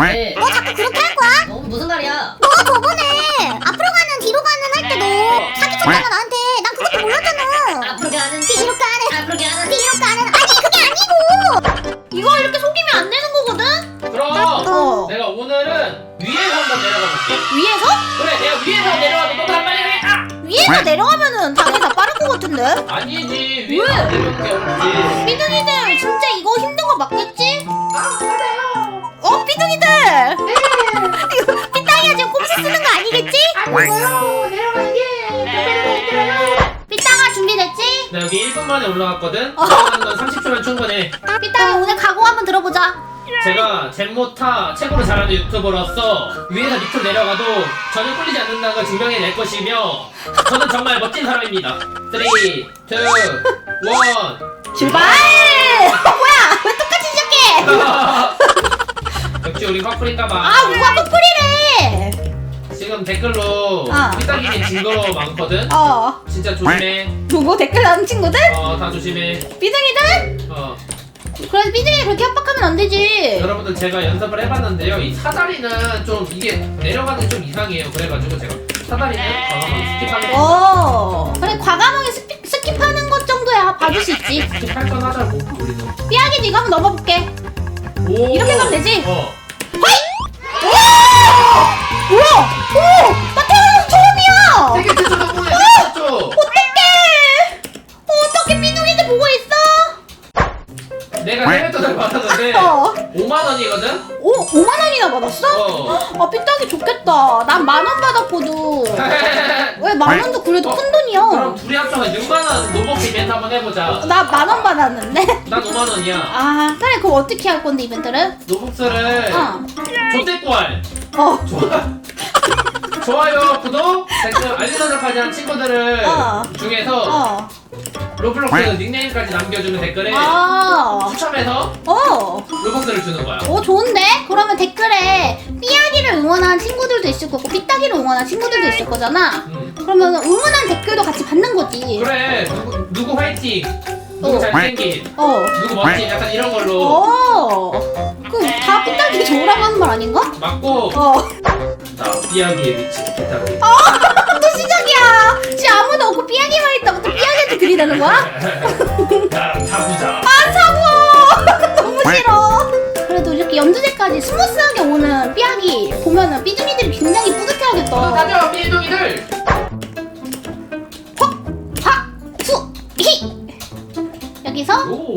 왜? 너 자꾸 그렇게 할 거야? 너 무슨 말이야? 너 저번에 앞으로 가는 뒤로 가는 할 때도 사기쳤잖아 나한테 난 그것도 몰랐잖아 앞으로 가는 뒤로 가는 앞으로 가는 뒤로 가는 아니 그게 아니고 이거 이렇게 속이면 안 되는 거거든? 그럼 어 내가 오늘은 위에서 한번 내려가 볼게. 위에서? 그래, 내가 위에서 내려가도 너도 한 마리 해. 아! 위에서 내려가면은 당연히 다 빠를 것 같은데? 아니지, 위에서 게 어렵지. 삐둥이들 진짜 이거 힘든 거 맞겠지? 아, 맞아요. 어 삐둥이들 이거 삐땅이가 지금 꼼수 쓰는 거 아니겠지? 아니고요, 내려가는 게. 삐땅아 준비됐지? 나 여기 1분 만에 올라갔거든. 올라가는 건 30초면 충분해. 삐땅이 오늘 각오 한번 들어보자 제가 잼모타 최고로 잘하는 유튜버로서 위에서 밑으로 내려가도 전혀 꿀리지 않는다는 걸 증명해낼 것이며 저는 정말 멋진 사람입니다. 3, 2, 1 출발! 어, 뭐야 왜 똑같이 시작해? 역시 우리 커플인가봐. 아 누가 커플이래 지금 댓글로 어. 피딱이님 증거 많거든. 어 진짜 조심해. 누구 댓글 다는 친구들? 어, 다 조심해. 삐둥이들? 어, 그래서 삐둥이 그렇게 협박하면 안 되지 여러분들 제가 연습을 해봤는데요. 이 사다리는 좀 이게 내려가는 게 좀 이상해요. 그래가지고 제가 사다리는 과감하게 스킵하는 거. 어 그래 과감하게 스킵, 스킵하는 것 정도야 봐줄 수 있지 스킵할 건 하자고 우리는. 삐약이 네가 한번 넘어볼게 오. 이렇게 가면 되지? 어. 오! 뭐야? 오! 원도 그래도 어, 큰 돈이야? 그럼 둘이 합쳐서 6만 원 노복 이벤트 한번 해보자. 나 만 원 받았는데? 난 5만 원이야. 아, 그래, 그럼 어떻게 할 건데, 이벤트를? 노복스를 어. 조태꿀. 어. 좋아. 좋아요, 구독, 댓글, 알림 설정까지 한 친구들을 어. 중에서 어. 로블록스 닉네임까지 남겨주는 댓글에 아. 추첨해서 어. 로벅스를 주는 거야. 오, 좋은데? 그러면 댓글에 삐약이를 응원한 친구들도 있을 거고, 삐딱이를 응원한 친구들도 있을 거잖아? 음. 그러면 응원한 댓글도 같이 받는 거지. 그래, 누구, 누구 화이팅, 누구 어. 잘생김, 어. 누구 멋짐, 약간 이런 걸로 어. 그럼 다 삐딱이 좋으라고 하는 말 아닌가? 맞고 어. 나 삐약이에 미친 삐딱이. 또 시작이야. 지금 아무도 없고 삐약이만 있다고 들이대는 거야? 나랑 타보자. 안 사고. 너무 싫어. 그래도 이렇게 연두제까지 스무스하게 오는 삐약이 보면은 삐둥이들이 굉장히 뿌듯해하겠다. 가자, 삐둥이들. 하, 수, 히. 여기서 오.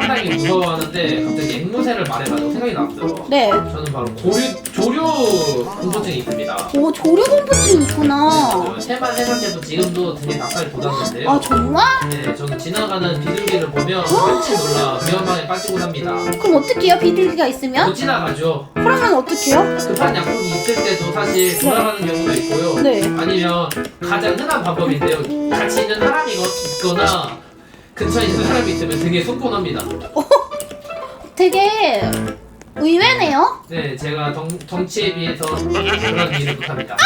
상당히 무서워하는데 갑자기 앵무새를 말해가지고 생각이 났어요. 네. 저는 바로 고류 조류 공포증이 있습니다. 오 조류 공포증 있구나. 저 새만 해볼 때도 지금도 등에 닭살이 돋았는데요. 아 정말? 네, 저는 지나가는 비둘기를 보면 깜짝 놀라 위험하게 빠지고 삽니다. 그럼 어떻게 해요 비둘기가 있으면? 못 지나가죠. 그러면 어떻게 해요? 급한 약속이 있을 때도 사실 돌아가는 경우도 있고요. 네. 아니면 가장 흔한 방법인데요. 같이 있는 사람이 있거나 근처에 있는 사람이 있으면 등에 손꼽합니다. 되게 의외네요. 네, 제가 덩, 덩치에 비해서 그런 일을 못합니다.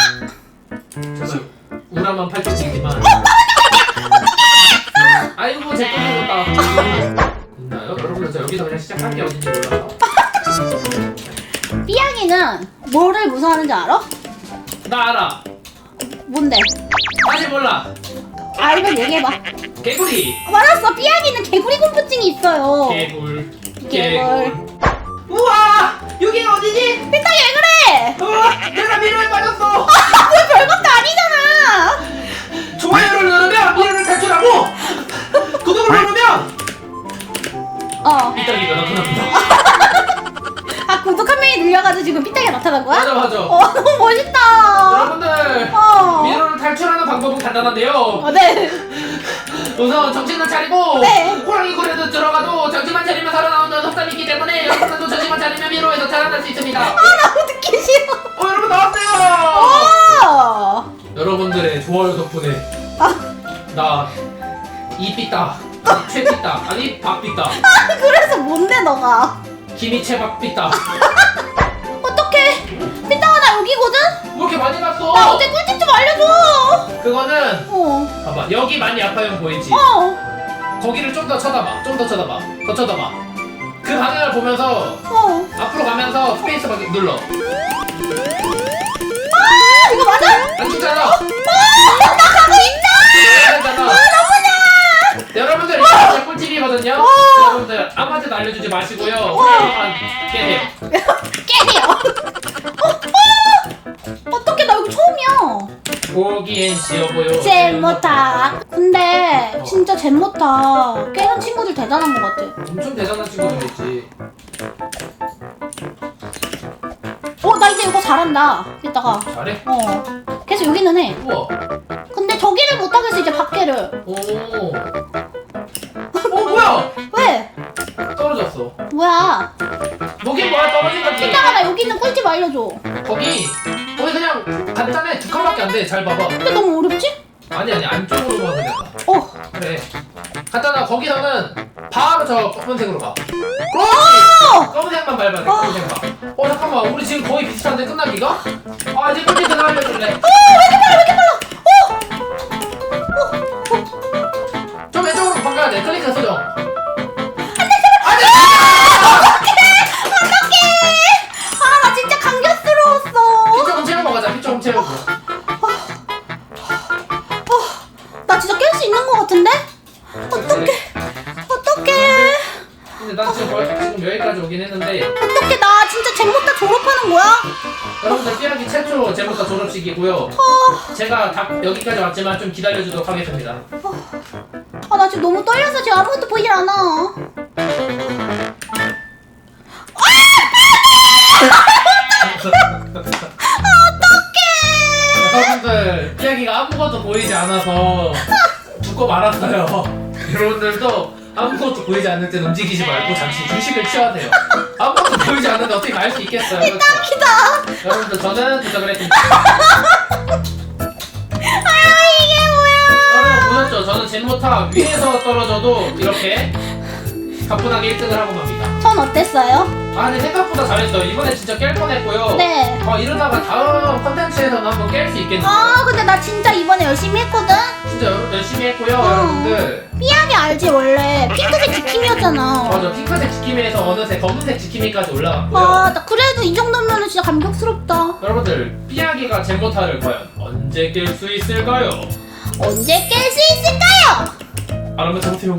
정말 우람한 팔뚝이지만. 아이고 제 묻다. 있나요? 여러분들 저 여기서 그냥 시작한 게 어딘지 몰라서. 삐양이는 뭐를 무서워하는지 알아? 나 알아. 뭔데? 아직 몰라. 알면 얘기해봐. 개구리. 맞았어. 삐양이는 개구리 공포증이 있어요. 개굴. 개굴. 우와! 여기 어디지? 삐딱이 왜 그래? 어, 내가 미로에 빠졌어. 왜 별것도 아니잖아. 좋아요를 누르면 미로를 탈출하고 구독을 누르면 어. 삐딱이가 나타납니다. 아 구독 한 명이 늘려가지고 지금 삐딱이가 나타난 거야? 맞아 맞아. 어 너무 멋있다. 여러분들 어. 탈출하는 방법은 간단한데요. 어, 네. 우선 정신을 차리고 네. 호랑이 굴에도 들어가도 정신만 차리면 살아나온다는 속담이 있기 때문에 여러분들도 정신만 차리면 미로에서 살아날 수 있습니다. 아, 나 듣기 싫어. 어 여러분 나왔어요. 아, 여러분들의 좋아요 덕분에 아, 나 이삐따 최삐따 아니 박삐따 그래서 뭔데, 너가? 김이채박 삐따 어떡해. 삐딱아, 나 여기거든? 왜 이렇게 많이 나 갔어? 어제 꿀팁 좀 알려줘. 그거는 어, 봐봐 여기 많이 아파요 보이지? 어, 거기를 좀 더 쳐다봐 좀 더 쳐다봐 더 쳐다봐 그 방향을 보면서 어. 앞으로 가면서 스페이스 바 눌러 아, 이거 맞아? 안 죽잖아 아, 나 가고 있다! 너무냐! 여러분들 이거 진짜 꿀팁이거든요 어. 여러분들 아무한테도 알려주지 마시고요. 어, 어! 어떡해, 나 여기 처음이야. 보기엔 쉬워 보여 잼 못하. 근데 진짜 잼 못하. 깨는 친구들 대단한 것 같아. 엄청 대단한 친구들이지 어, 나 이제 이거 잘한다. 이따가. 잘해? 어. 계속 여기는 해. 우와 근데 저기를 못 하겠어, 이제 밖에를. 오. 어 뭐야? 왜? 떨어졌어. 뭐야? 뭐긴 뭐야 떨어진 거지. 이따가 나 여기 있는 꿀팁 알려줘. 거기 거기 그냥 간단해 두 칸밖에 안 돼. 잘 봐봐. 근데 너무 어렵지? 아니 아니 안쪽으로만 그냥 가. 어. 그래. 간단하 거기서는 바로 저 검은색으로 가. 그렇지. 어! 검은색만 밟아야 돼. 검은색 가. 어 잠깐만 우리 지금 거의 비슷한데 끝나기가? 아 이제 꿀팁 하나 알려줄래? 어, 왜 이렇게 진짜 잼못다 졸업하는 거야? 여러분들 삐약이 최초 제목과 졸업식이고요. 어. 제가 다 여기까지 왔지만 좀 기다려주도록 하겠습니다. 아, 나 지금 너무 떨려서 지금 아무것도 보이질 않아. 여러분들 삐약이가 아무것도 보이지 않아서 죽고 말았어요. 여러분들도 아무것도 보이지 않을 땐 움직이지 말고 잠시 휴식을 취해야 돼요. 아무것도 보이지 않는데 어떻게 갈수 있겠어요? 그렇죠? 기다. 여러분들 저는 도착을 했습니다. 아, 이게 뭐야. 여러분 보셨죠? 저는 젠모타 위에서 떨어져도 이렇게 가뿐하게 1등을 하고 맙니다. 전 어땠어요? 아 근데 생각보다 잘했어요. 이번에 진짜 깰 뻔했고요. 네. 어 이러다가 다음 컨텐츠에서는 한번 깰 수 있겠네요. 아, 근데 나 진짜 이번에 열심히 했거든? 진짜 여- 열심히 했고요, 어. 여러분들. 알지, 원래. 핑크색 지킴이었잖아. 맞아, 핑크색 지킴이에서 어느새 검은색 지킴이까지 올라갔고요. 아, 나 그래도 이 정도면 진짜 감격스럽다. 여러분들, 삐약이가 젠모타를 과연 언제 깰 수 있을까요? 언제 깰 수 있을까요? 알아면 못해요.